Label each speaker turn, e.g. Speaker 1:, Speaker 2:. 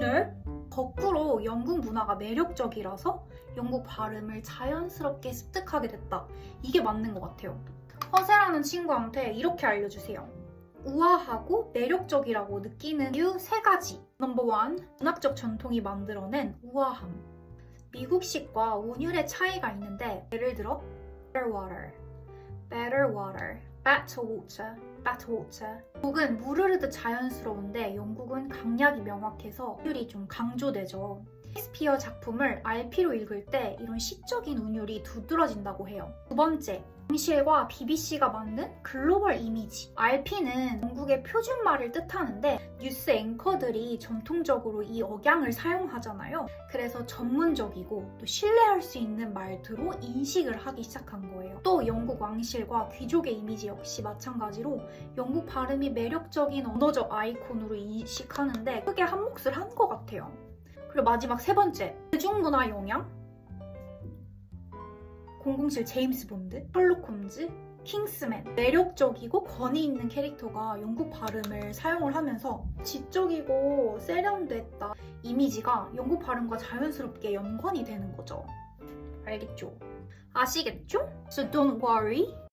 Speaker 1: nerd 거꾸로 영국 문화가 매력적이라서 영국 발음을 자연스럽게 습득하게 됐다. 이게 맞는 것 같아요. 허세라는 친구한테 이렇게 알려주세요. 우아하고 매력적이라고 느끼는 이유 세 가지. 넘버 원, 문학적 전통이 만들어낸 우아함. 미국식과 온율의 차이가 있는데 예를 들어 better water, better water, better water, better water. 미국은 물 흐르듯 자연스러운데 영국은 강약이 명확해서 운율이 좀 강조되죠. 셰익스피어 작품을 RP로 읽을 때 이런 시적인 운율이 두드러진다고 해요. 두 번째, 왕실과 BBC가 만든 글로벌 이미지. RP는 영국의 표준말을 뜻하는데 뉴스 앵커들이 전통적으로 이 억양을 사용하잖아요. 그래서 전문적이고 또 신뢰할 수 있는 말투로 인식을 하기 시작한 거예요. 또 영국 왕실과 귀족의 이미지 역시 마찬가지로 영국 발음이 매력적인 언어적 아이콘으로 인식하는데 크게 한 몫을 한 것 같아요. 그리고 마지막 세 번째, 대중문화 영향? 007 제임스 본드, 셜록 홈즈, 킹스맨 매력적이고 권위 있는 캐릭터가 영국 발음을 사용을 하면서 지적이고 세련됐다 이미지가 영국 발음과 자연스럽게 연관이 되는 거죠. 알겠죠? 아시겠죠? So don't worry.